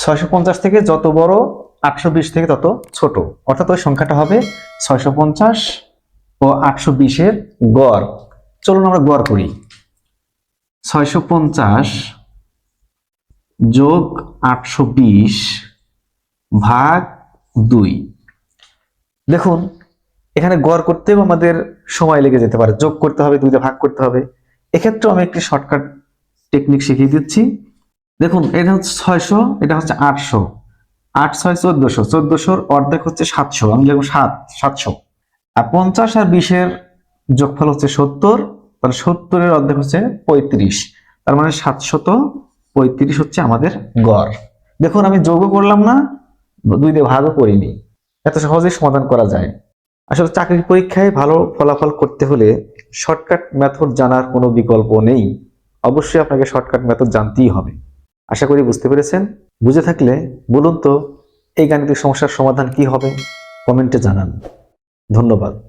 ছয়শো পঞ্চাশ থেকে যত বড় আটশো বিশ থেকে তত ছোট। অর্থাৎ ওই সংখ্যাটা হবে ছয়শো পঞ্চাশ ও আটশো বিশের গড়। চলুন আমরা গড় করি। ছয়শো পঞ্চাশ যোগ আটশো বিশ ভাগ দুই। দেখুন, এখানে গড় করতেও আমাদের সময় লেগে যেতে পারে। যোগ করতে হবে, দুইটা ভাগ করতে হবে। এক্ষেত্রেও আমি একটি শর্টকাট টেকনিক শিখিয়ে দিচ্ছি। দেখুন, এটা হচ্ছে ছয়শো, এটা হচ্ছে আটশো। আট, ছয়, চোদ্দশো। চোদ্দশোর অর্ধেক হচ্ছে সাতশো। আমি লিখব সাত, সাতশো। আর পঞ্চাশ আর বিশের যোগফল হচ্ছে সত্তর। তাহলে সত্তরের অর্ধেক হচ্ছে পঁয়ত্রিশ। তার মানে সাতশত পঁয়ত্রিশ হচ্ছে আমাদের গড়। দেখুন, আমি যোগও করলাম না, দুই দিয়ে ভাগও করিনি। এত সহজেই সমাধান করা যায়। আসলে চাকরির পরীক্ষায় ভালো ফলাফল করতে হলে শর্টকাট মেথড জানার কোনো বিকল্প নেই। অবশ্যই আপনাকে শর্টকাট মেথড জানতেই হবে। আশা করি বুঝতে পেরেছেন। বুঝে থাকলে বলুন তো, এই গাণিতিক সমস্যার সমাধান কি হবে? কমেন্টে জানান। ধন্যবাদ।